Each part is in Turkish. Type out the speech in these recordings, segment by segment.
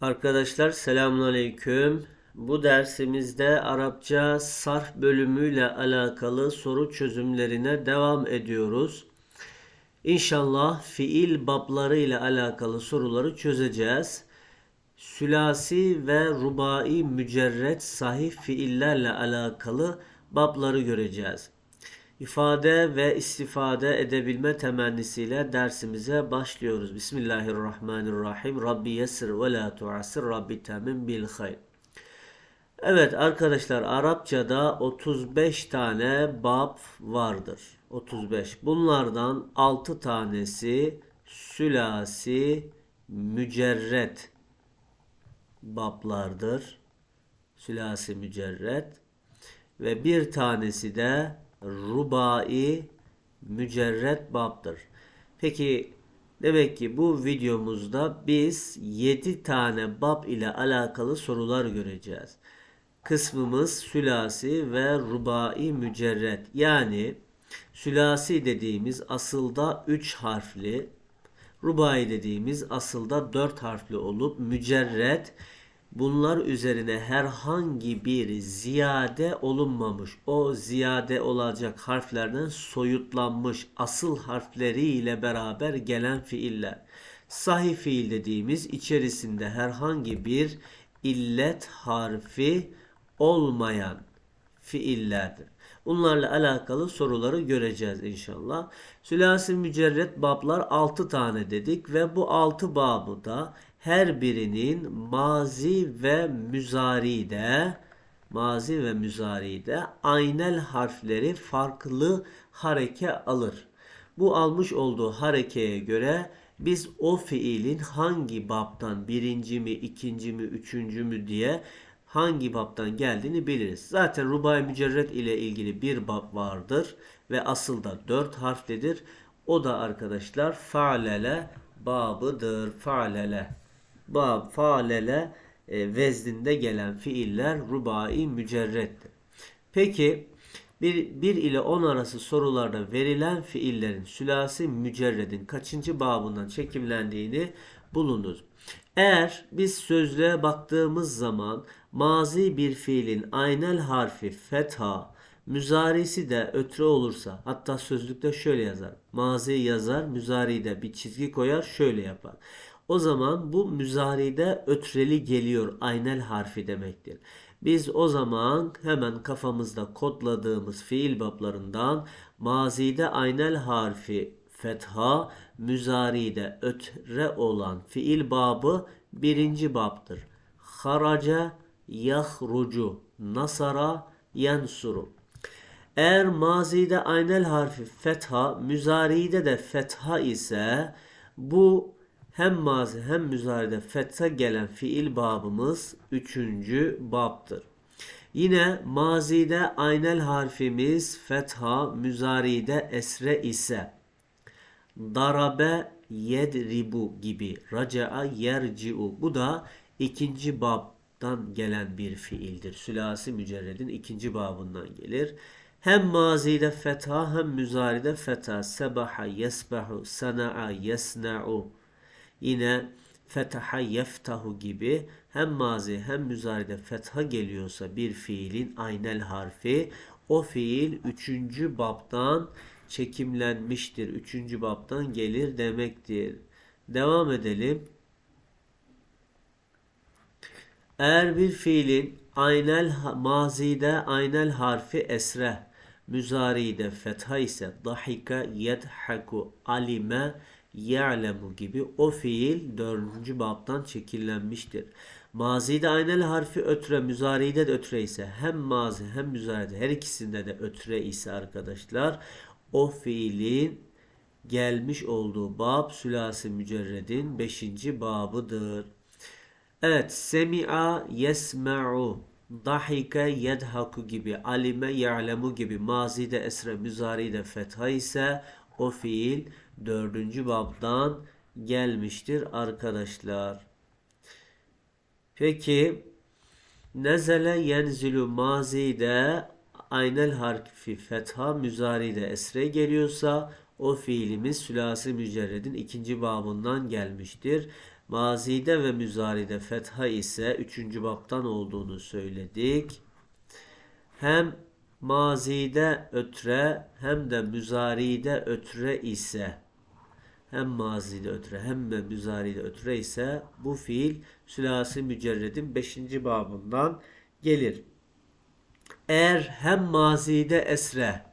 Arkadaşlar selamünaleyküm. Bu dersimizde Arapça sarf bölümüyle alakalı soru çözümlerine devam ediyoruz. İnşallah fiil babları ile alakalı soruları çözeceğiz. Sülasi ve rubai mücerret sahih fiillerle alakalı babları göreceğiz. İfade ve istifade edebilme temennisiyle dersimize başlıyoruz. Bismillahirrahmanirrahim. Rabbi yessir ve la tuassir. Rabbi temin bil hayr. Evet arkadaşlar Arapçada 35 tane bab vardır. 35. Bunlardan 6 tanesi sülasi mücerret bablardır. Sülasi mücerret ve bir tanesi de rubai mücerret babdır. Peki demek ki bu videomuzda biz 7 tane bab ile alakalı sorular göreceğiz. Kısmımız sülasi ve rubai mücerret. Yani sülasi dediğimiz asılda 3 harfli, rubai dediğimiz asılda 4 harfli olup mücerret bunlar üzerine herhangi bir ziyade olunmamış. O ziyade olacak harflerden soyutlanmış asıl harfleriyle beraber gelen fiiller. Sahih fiil dediğimiz içerisinde herhangi bir illet harfi olmayan fiillerdir. Bunlarla alakalı soruları göreceğiz inşallah. Sülasi mücerret bablar 6 tane dedik ve bu 6 babı da her birinin mazi ve müzaride mazi ve müzaride aynel harfleri farklı hareke alır. Bu almış olduğu harekeye göre biz o fiilin hangi baptan birinci mi, ikinci mi, üçüncü mü diye hangi baptan geldiğini biliriz. Zaten rubai mücerret ile ilgili bir bab vardır ve asıl da dört harflidir. O da arkadaşlar faalele babıdır. Faalele bab, faalele e, vezninde gelen fiiller rubai mücerrettir. Peki 1, 1 ile 10 arası sorularda verilen fiillerin sülasi mücerredin kaçıncı babından çekimlendiğini bulunuz. Eğer biz sözlüğe baktığımız zaman mazi bir fiilin aynel harfi fetha, müzarisi de ötre olursa hatta sözlükte şöyle yazar. Mazi yazar, müzari de bir çizgi koyar şöyle yapar. O zaman bu müzaride ötreli geliyor aynel harfi demektir. Biz o zaman hemen kafamızda kodladığımız fiil bablarından mazide aynel harfi fetha, müzaride ötre olan fiil babı birinci babdır. Haraca yahrucu, nasara yansuru. Eğer mazide aynel harfi fetha, müzaride de fetha ise bu hem mazi hem müzaride fetha gelen fiil babımız üçüncü babdır. Yine mazide aynel harfimiz fetha, müzaride esre ise darabe yedribu gibi raca'a yerci'u bu da ikinci babdan gelen bir fiildir. Sülasi mücerredin ikinci babından gelir. Hem mazide fetha hem müzaride fetha sebaha yesbahu sana'a yesna'u Yine fetaha yeftahu gibi hem mazi hem müzaride fetha geliyorsa bir fiilin aynel harfi o fiil üçüncü babdan çekimlenmiştir. Üçüncü babdan gelir demektir. Devam edelim. Eğer bir fiilin aynel mazide aynel harfi esre, müzaride fetha ise dahika yedhaku alime ya'lemu gibi o fiil dördüncü babdan çekillenmiştir. Mazide aynel harfi ötre, müzaride de ötre ise hem mazi hem müzaride her ikisinde de ötre ise arkadaşlar o fiilin gelmiş olduğu bab sülasi mücerredin beşinci babıdır. Evet, semi'a yesma'u dahike yedhaku gibi alime ya'lemu gibi mazide esre müzaride fetha ise o fiil dördüncü babdan gelmiştir arkadaşlar. Peki nezele yenzilu mazide aynel harfi fetha müzaride esre geliyorsa o fiilimiz sülasi mücerredin ikinci babından gelmiştir. Mazide ve müzaride fetha ise 3. baptan olduğunu söyledik. Hem mazide ötre hem de müzaride ötre ise hem mazide ötre hem de müzaride ötre ise bu fiil sülasi mücerredin 5. babından gelir. Eğer hem mazide esre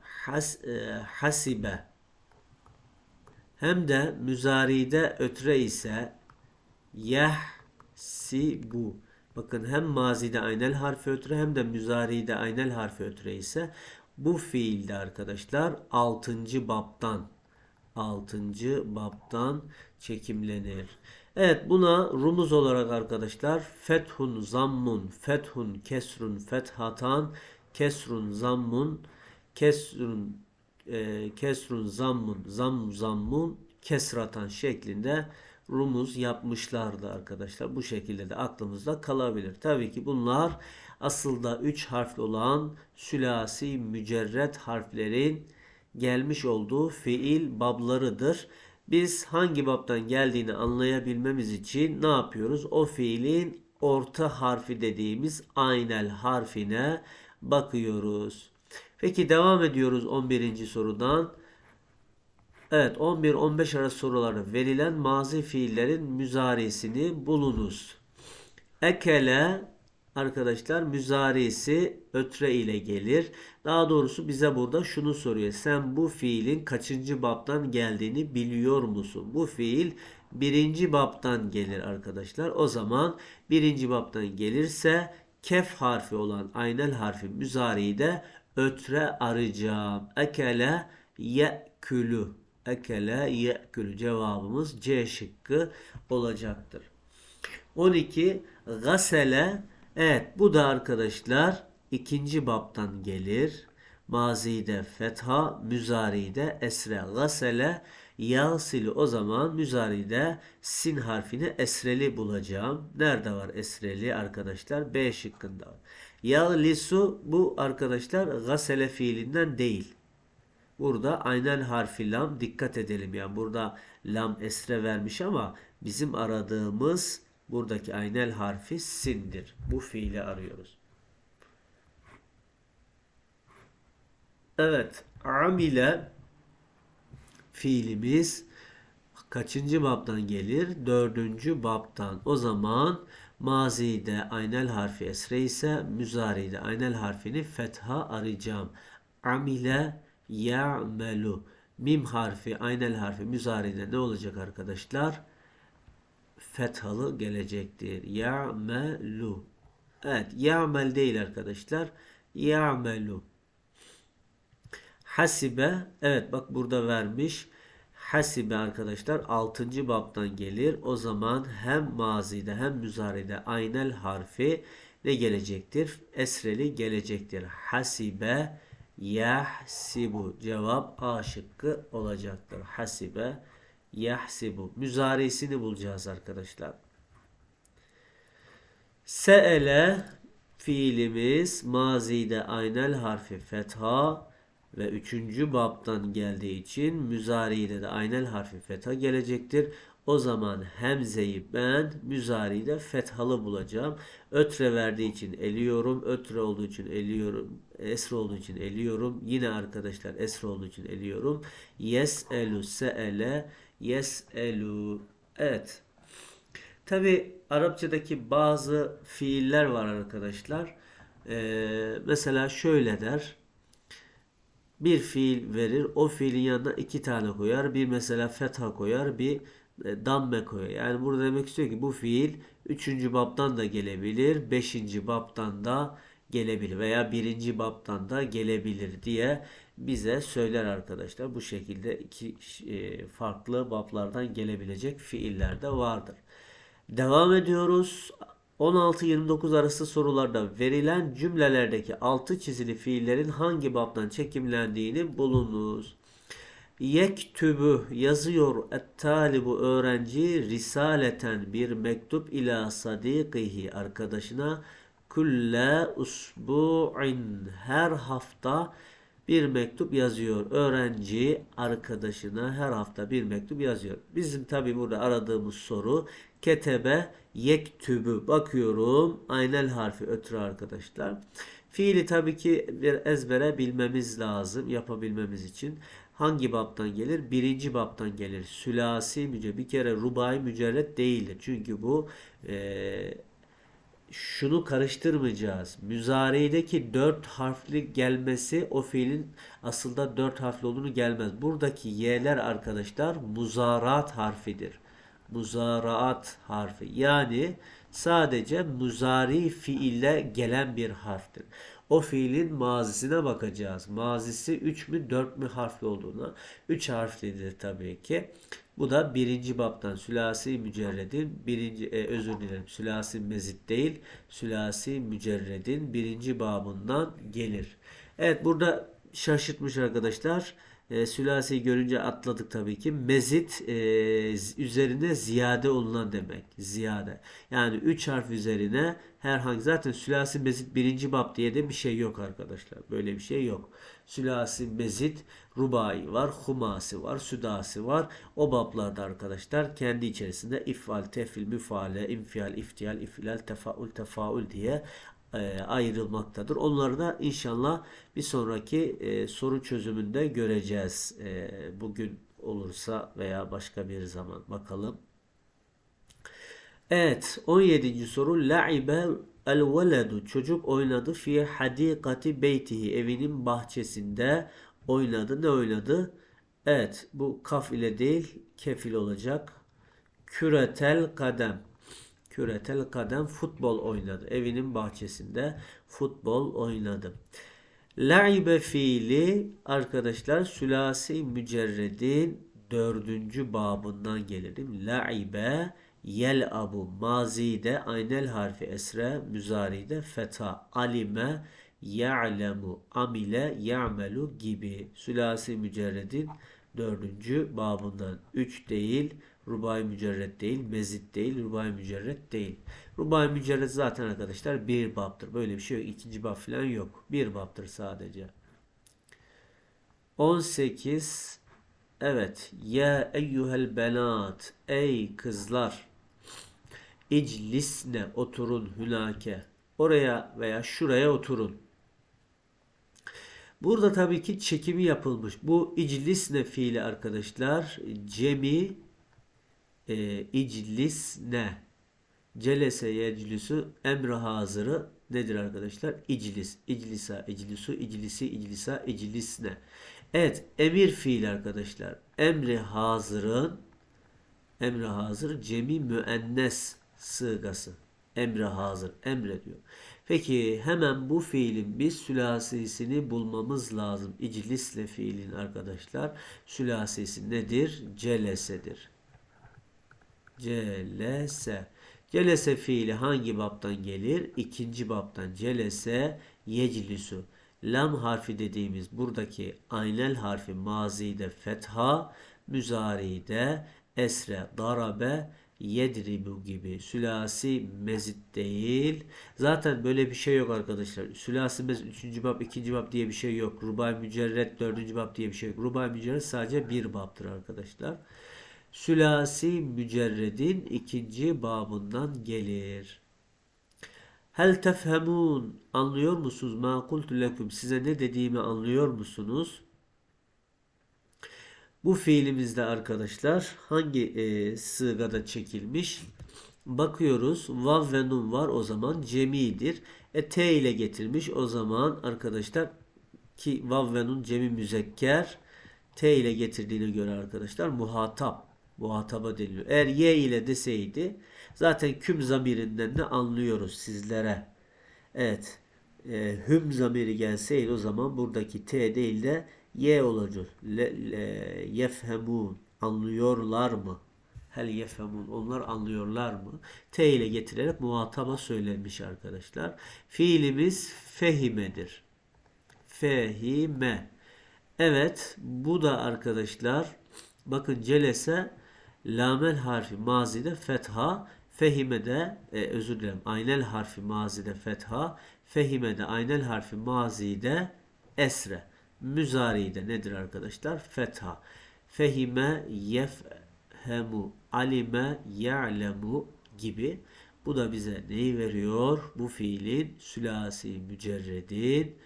has, e, hasibe hem de müzaride ötre ise yehsibu bakın hem mazide aynel harfi ötre hem de müzaride aynel harfi ötre ise bu fiilde arkadaşlar 6. baptan 6. baptan çekimlenir. Evet buna rumuz olarak arkadaşlar fethun zammun fethun kesrun fethatan kesrun zammun kesrun e, kesrun zammun zam zammun kesratan şeklinde rumuz yapmışlardı arkadaşlar. Bu şekilde de aklımızda kalabilir. Tabii ki bunlar asılda 3 harfli olan sülasi mücerret harflerin gelmiş olduğu fiil bablarıdır. Biz hangi babtan geldiğini anlayabilmemiz için ne yapıyoruz? O fiilin orta harfi dediğimiz aynel harfine bakıyoruz. Peki devam ediyoruz 11. sorudan. Evet 11-15 arası sorularda verilen mazi fiillerin müzarisini bulunuz. Ekele arkadaşlar müzarisi ötre ile gelir. Daha doğrusu bize burada şunu soruyor. Sen bu fiilin kaçıncı baptan geldiğini biliyor musun? Bu fiil birinci baptan gelir arkadaşlar. O zaman birinci baptan gelirse kef harfi olan aynel harfi müzariyi de ötre arayacağım. Ekele ye'külü. Ekele ye'külü cevabımız C şıkkı olacaktır. 12 gasele evet bu da arkadaşlar ikinci baptan gelir. Mazide fetha, müzaride esre. Gasele yasili o zaman müzaride sin harfini esreli bulacağım. Nerede var esreli arkadaşlar? B şıkkında var. Yağlisu bu arkadaşlar gasele fiilinden değil. Burada aynel harfi lam dikkat edelim. Yani burada lam esre vermiş ama bizim aradığımız buradaki aynel harfi sindir. Bu fiili arıyoruz. Evet. Amile fiilimiz kaçıncı babdan gelir? Dördüncü babdan. O zaman mazide aynel harfi esre ise müzaride aynel harfini fetha arayacağım. Amile ya'melu. Mim harfi, aynel harfi müzaride ne olacak arkadaşlar? Fethalı gelecektir. Ya'melu. Evet, ya'mel değil arkadaşlar. Ya'melu. Hasibe. Evet bak burada vermiş. Hasibe arkadaşlar 6. babdan gelir. O zaman hem mazide hem müzaride aynel harfi ne gelecektir? Esreli gelecektir. Hasibe yahsibu. Cevap A şıkkı olacaktır. Hasibe yahsibu. Müzarisini bulacağız arkadaşlar. Se'ele fiilimiz mazide aynel harfi fetha ve üçüncü babtan geldiği için müzari'de de aynel harfi fetha gelecektir. O zaman hemzeyi ben müzari'de fethalı bulacağım. Ötre verdiği için eliyorum. Ötre olduğu için eliyorum. Esre olduğu için eliyorum. Yine arkadaşlar esre olduğu için eliyorum. Yes elu seele yes elu. Evet. Tabi Arapçadaki bazı fiiller var arkadaşlar. Ee, mesela şöyle der bir fiil verir. O fiilin yanına iki tane koyar. Bir mesela fetha koyar. Bir damme koyar. Yani burada demek istiyor ki bu fiil 3. babtan da gelebilir. 5. babtan da gelebilir. Veya 1. babtan da gelebilir diye bize söyler arkadaşlar. Bu şekilde iki e, farklı bablardan gelebilecek fiiller de vardır. Devam ediyoruz. 16-29 arası sorularda verilen cümlelerdeki altı çizili fiillerin hangi babdan çekimlendiğini bulunuz. Yektübü yazıyor et-talibu öğrenci risaleten bir mektup ila sadikihi arkadaşına kulle usbu'in her hafta bir mektup yazıyor. Öğrenci arkadaşına her hafta bir mektup yazıyor. Bizim tabi burada aradığımız soru ketebe yektübü. Bakıyorum aynel harfi ötürü arkadaşlar. Fiili tabii ki bir ezbere bilmemiz lazım yapabilmemiz için. Hangi baptan gelir? Birinci baptan gelir. Sülasi mücerret. Bir kere rubai mücerret değildir. Çünkü bu e, şunu karıştırmayacağız. Müzare'deki dört harfli gelmesi o fiilin aslında dört harfli olduğunu gelmez. Buradaki y'ler arkadaşlar muzarat harfidir. Muzaraat harfi. Yani sadece muzari fiille gelen bir harftir. O fiilin mazisine bakacağız. Mazisi 3 mü 4 mü harfli olduğuna. 3 harflidir tabii ki. Bu da birinci baptan sülasi mücerredin birinci e, özür dilerim sülasi mezit değil sülasi mücerredin birinci babından gelir. Evet burada şaşırtmış arkadaşlar. E, sülasiyi görünce atladık tabii ki. Mezit e, üzerine ziyade olunan demek. Ziyade. Yani 3 harf üzerine herhangi zaten sülasi mezit birinci bab diye de bir şey yok arkadaşlar. Böyle bir şey yok. Sülasi mezit rubai var, humasi var, südasi var. O bablarda arkadaşlar kendi içerisinde ifal, tefil, müfale, infial, iftiyal, ifilal, tefaul, tefaul diye e, ayrılmaktadır. Onları da inşallah bir sonraki e, soru çözümünde göreceğiz. E, bugün olursa veya başka bir zaman bakalım. Evet 17. soru La'ibe el veledu çocuk oynadı fi hadikati beytihi evinin bahçesinde oynadı. Ne oynadı? Evet bu kaf ile değil kefil olacak. Küretel kadem küretel kadem futbol oynadı. Evinin bahçesinde futbol oynadı. La'ibe fiili arkadaşlar sülasi mücerredin dördüncü babından gelirim. La'ibe yel abu mazide aynel harfi esre müzaride feta alime ya'lemu amile ya'melu gibi sülasi mücerredin dördüncü babından üç değil Rubai mücerret değil, mezit değil, rubai mücerret değil. Rubai mücerret zaten arkadaşlar bir babdır. Böyle bir şey yok. İkinci bab falan yok. Bir babdır sadece. 18 Evet. Ya eyyuhel benat. Ey kızlar. İclisne oturun hünake. Oraya veya şuraya oturun. Burada tabii ki çekimi yapılmış. Bu iclisne fiili arkadaşlar cemi e, iclisne celese yeclisu emri hazırı nedir arkadaşlar? İclis, iclisa, iclisu, iclisi, iclisa, iclisne. Evet, emir fiil arkadaşlar. Emri hazırın emri hazır cemi müennes sığgası. Emri hazır, emre diyor. Peki hemen bu fiilin bir sülasisini bulmamız lazım. İclisle fiilin arkadaşlar sülasisi nedir? Celesedir. Celese. Celese fiili hangi baptan gelir? İkinci baptan. Celese yeclisu. Lam harfi dediğimiz buradaki aynel harfi mazide fetha, müzaride esre, darabe, yedribu gibi sülasi mezit değil. Zaten böyle bir şey yok arkadaşlar. Sülasi mezit 3. bab 2. bab diye bir şey yok. Rubai mücerret 4. bab diye bir şey yok. Rubai mücerret sadece bir babdır arkadaşlar. Sülasi mücerredin ikinci babından gelir. Hel tefhemun anlıyor musunuz? Ma kultu lekum size ne dediğimi anlıyor musunuz? Bu fiilimizde arkadaşlar hangi e, sığgada çekilmiş? Bakıyoruz. Vav ve nun var o zaman cemidir. E t ile getirmiş o zaman arkadaşlar ki vav ve nun cemi müzekker t ile getirdiğine göre arkadaşlar muhatap muhataba deniliyor. Eğer y ile deseydi zaten küm zamirinden de anlıyoruz sizlere. Evet. E, hüm zamiri gelseydi o zaman buradaki t değil de y olacak. Le, le, yefhemun anlıyorlar mı? Hel yefhemun onlar anlıyorlar mı? T ile getirerek muhataba söylenmiş arkadaşlar. Fiilimiz fehimedir. Fehime. Evet bu da arkadaşlar bakın celese lamel harfi mazide fetha fehimede e, özür dilerim aynel harfi mazide fetha fehimede aynel harfi mazide esre Müzari de nedir arkadaşlar? Fetha. Fehime yefhemu alime ya'lemu gibi. Bu da bize neyi veriyor? Bu fiilin sülasi mücerredin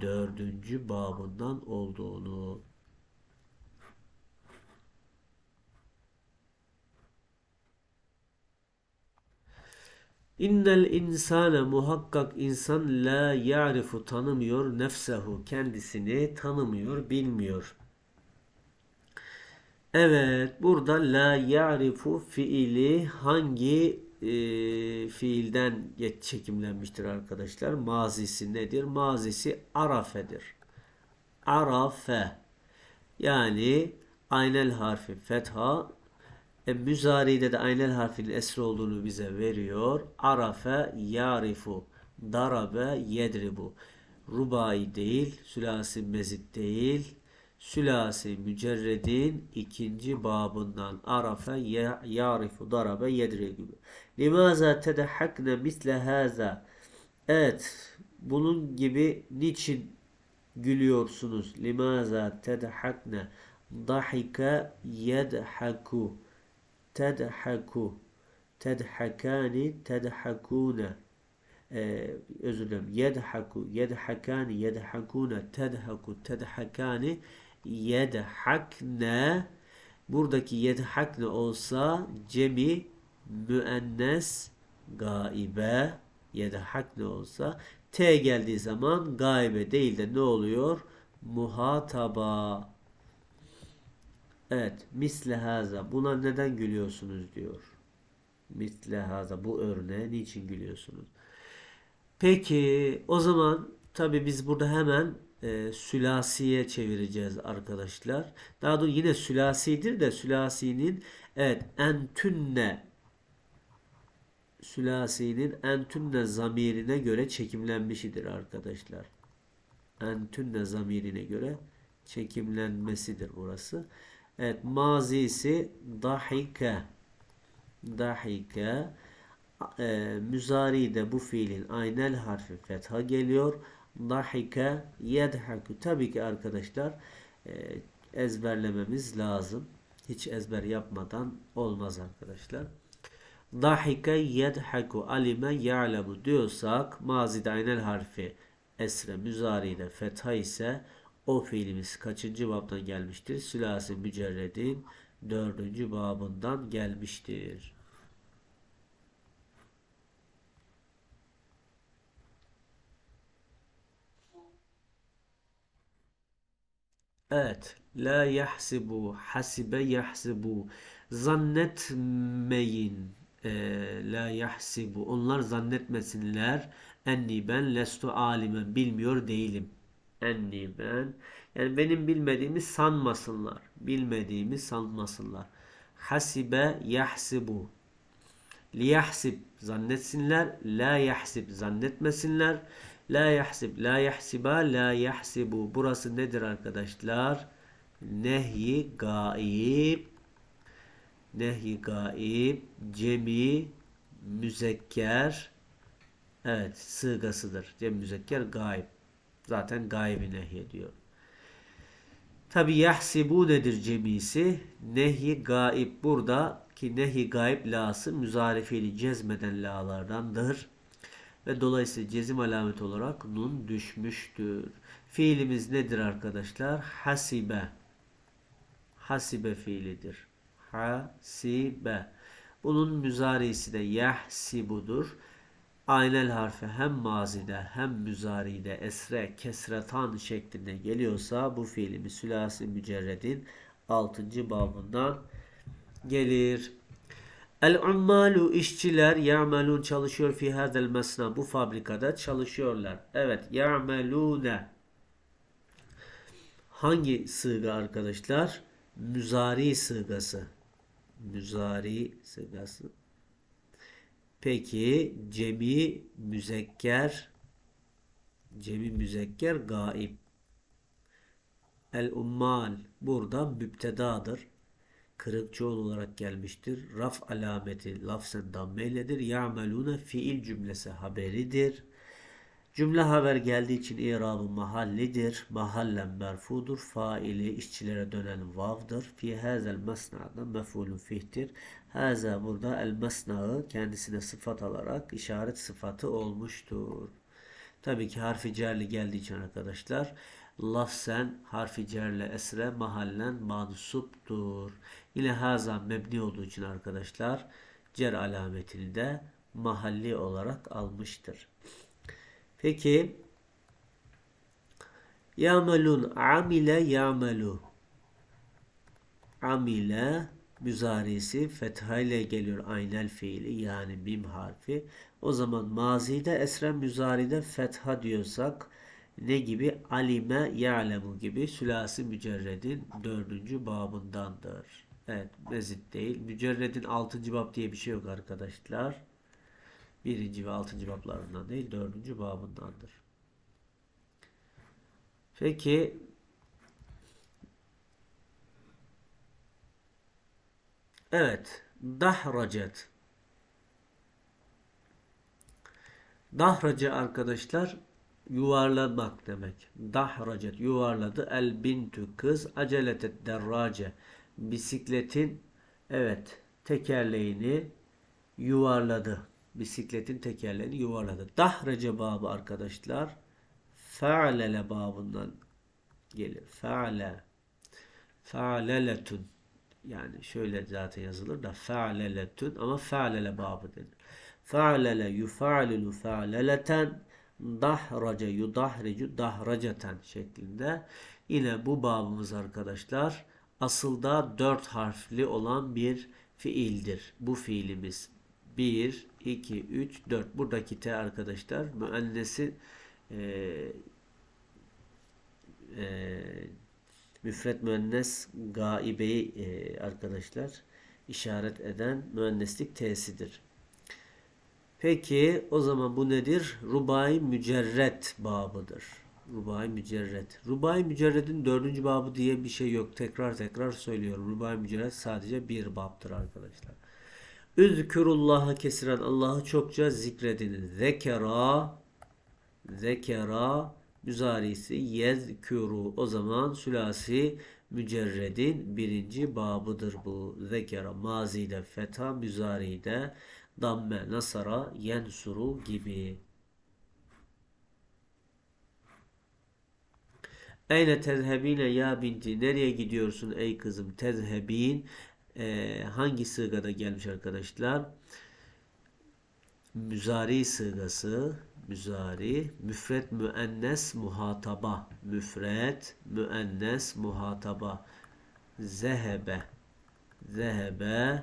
dördüncü babından olduğunu. İnnel insane muhakkak insan la ya'rifu tanımıyor nefsehu kendisini tanımıyor bilmiyor. Evet burada la ya'rifu fiili hangi e, fiilden çekimlenmiştir arkadaşlar? Mazisi nedir? Mazisi arafedir. Arafe yani aynel harfi fetha e, müzari'de de aynel harfinin esri olduğunu bize veriyor. Arafe yarifu darabe yedribu rubai değil, sülasi mezit değil, sülasi mücerredin ikinci babından arafe yarifu darabe yedribu. Limaza tedehakne misle haza. Evet, bunun gibi niçin gülüyorsunuz? Limaza tedehakne dahika yedhaku tedhaku. Tedhakani tedhakuna. Ee, özür dilerim. Yedhaku yedhakani yedhakuna. Tedhaku tedhakani yedhakne. Buradaki yedhakne olsa cemi müennes gaibe. Yedhakne olsa T geldiği zaman gaibe değil de ne oluyor? Muhataba Evet. Misle haza. Buna neden gülüyorsunuz diyor. Misle haza. Bu örneğe niçin gülüyorsunuz? Peki o zaman tabi biz burada hemen e, sülasiye çevireceğiz arkadaşlar. Daha doğrusu yine sülasidir de sülasinin evet entünne sülasinin entünne zamirine göre çekimlenmişidir arkadaşlar. Entünne zamirine göre çekimlenmesidir burası. Evet mazisi dahike. Dahike. E, müzari de bu fiilin aynel harfi fetha geliyor. Dahike yedhaku. Tabii ki arkadaşlar e, ezberlememiz lazım. Hiç ezber yapmadan olmaz arkadaşlar. Dahike yedhaku alime ya'lemu diyorsak mazide aynel harfi esre müzari de fetha ise o fiilimiz kaçıncı babdan gelmiştir? Sülasi mücerredin dördüncü babından gelmiştir. Evet. La yahsibu, hasibe yahsibu. Zannetmeyin. Ee, la yahsibu. Onlar zannetmesinler. Enni ben lestu alimen. Bilmiyor değilim enni ben. Yani benim bilmediğimi sanmasınlar. Bilmediğimi sanmasınlar. Hasibe yahsibu. Liyahsib zannetsinler. La yahsib zannetmesinler. La yahsib. La yahsiba. La yahsibu. Burası nedir arkadaşlar? Nehyi gaib. Nehyi gaib. Cemi müzekker. Evet sığgasıdır. Cem müzekker gaib. Zaten gaybi nehyediyor. Tabi yahsibu nedir cemisi? Nehi gaib burada ki nehi gaib lası müzarifeli cezmeden la'lardandır. Ve dolayısıyla cezim alameti olarak nun düşmüştür. Fiilimiz nedir arkadaşlar? Hasibe. Hasibe fiilidir. Hasibe. Bunun müzarisi de yahsibudur aynel harfi hem mazide hem müzaride esre, kesretan şeklinde geliyorsa bu fiilimi sülasi mücerredin 6. babından gelir. El ummalu işçiler ya'melun çalışıyor fi hadel mesna bu fabrikada çalışıyorlar. Evet ya'melune hangi sığga arkadaşlar? Müzari sığgası. Müzari sığgası. Peki cemi müzekker cemi müzekker gaib. El ummal burada müptedadır. Kırık çoğul olarak gelmiştir. Raf alameti lafzen dammeyledir. Ya'melune fiil cümlesi haberidir. Cümle haber geldiği için irabı mahallidir. Mahallen merfudur. Faili işçilere dönen vavdır. Fi hazel mesna'da mef'ulun fihtir. Haza burada el mesnağı kendisine sıfat alarak işaret sıfatı olmuştur. Tabii ki harfi cerli geldiği için arkadaşlar lafzen harfi cerle esre mahallen mansuptur. Yine haza mebni olduğu için arkadaşlar cer alametini de mahalli olarak almıştır. Peki Yamelun amile yamelu amile müzarisi fetha ile geliyor aynel fiili yani mim harfi. O zaman mazide esre müzaride fetha diyorsak ne gibi? Alime ya'lemu gibi sülasi mücerredin dördüncü babındandır. Evet mezit değil. Mücerredin altıncı bab diye bir şey yok arkadaşlar. Birinci ve altıncı bablarından değil dördüncü babındandır. Peki Evet. Dahracet. Dahrace arkadaşlar yuvarlamak demek. Dahracet yuvarladı. El bintü kız aceletet derrace. Bisikletin evet tekerleğini yuvarladı. Bisikletin tekerleğini yuvarladı. Dahrace babı arkadaşlar fe'lele babından gelir. Fe'le fe'leletun yani şöyle zaten yazılır da fe'leletun ama fe'lele babı denir. Fe'lele yufa'lilu fe'leleten dahraca yudahricu dahraceten şeklinde. Yine bu babımız arkadaşlar asılda dört harfli olan bir fiildir. Bu fiilimiz 1, 2, 3, 4. Buradaki T arkadaşlar müennesi e, e, müfret müennes gaibeyi e, arkadaşlar işaret eden müenneslik T'sidir. Peki o zaman bu nedir? Rubai mücerret babıdır. Rubai mücerret. Rubai mücerredin dördüncü babı diye bir şey yok. Tekrar tekrar söylüyorum. Rubai mücerret sadece bir babdır arkadaşlar. Üzkürullah'a kesiren Allah'ı çokça zikredin. Zekera zekera müzarisi yezkuru. O zaman sülasi mücerredin birinci babıdır bu. Zekera mazide feta müzaride damme nasara yensuru gibi. Eyne tezhebine ya binti nereye gidiyorsun ey kızım tezhebin e, hangi sığgada gelmiş arkadaşlar müzari sığgası müzari müfret müennes muhataba müfret müennes muhataba zehebe zehebe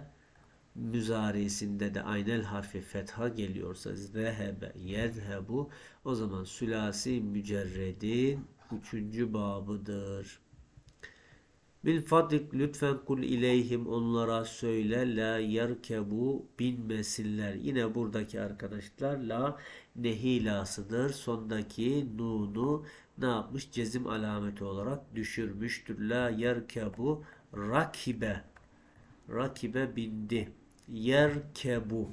müzarisinde de aynel harfi fetha geliyorsa zehebe yezhebu o zaman sülasi mücerredin üçüncü babıdır. Bil fadlik lütfen kul ileyhim onlara söyle la yerkebu binmesinler. Yine buradaki arkadaşlar la nehilasıdır. Sondaki nunu ne yapmış? Cezim alameti olarak düşürmüştür. La yerkebu rakibe. Rakibe bindi. Yerkebu.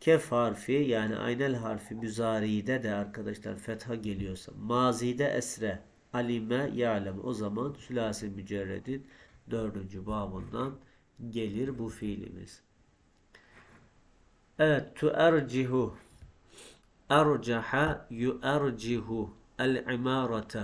Kef harfi yani aynel harfi müzari'de de arkadaşlar fetha geliyorsa mazide esre alime ya'lem o zaman sülasi mücerredin dördüncü babından gelir bu fiilimiz. Evet tuercihu ercaha yuercihu el imarete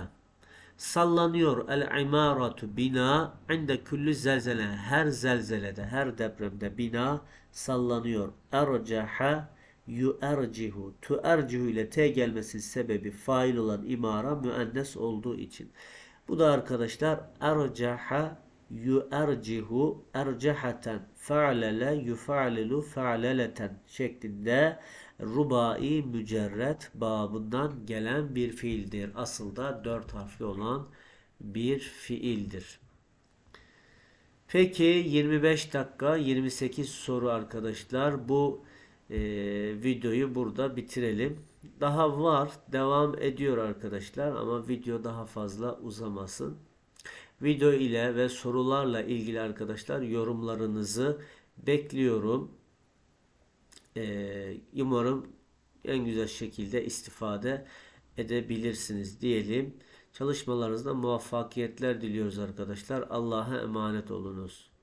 sallanıyor el imaratu bina inde kulli zelzele her zelzelede her depremde bina sallanıyor. Ercaha yuercihu tuercihu ile t gelmesi sebebi fail olan imara müennes olduğu için bu da arkadaşlar ercaha yuercihu ercahaten fa'lele yufa'lilu fa'leleten şeklinde rubai mücerret babından gelen bir fiildir. Aslında dört harfli olan bir fiildir. Peki 25 dakika 28 soru arkadaşlar. Bu e, videoyu burada bitirelim. Daha var. Devam ediyor arkadaşlar ama video daha fazla uzamasın. Video ile ve sorularla ilgili arkadaşlar yorumlarınızı bekliyorum. Ee, umarım en güzel şekilde istifade edebilirsiniz diyelim. Çalışmalarınızda muvaffakiyetler diliyoruz arkadaşlar. Allah'a emanet olunuz.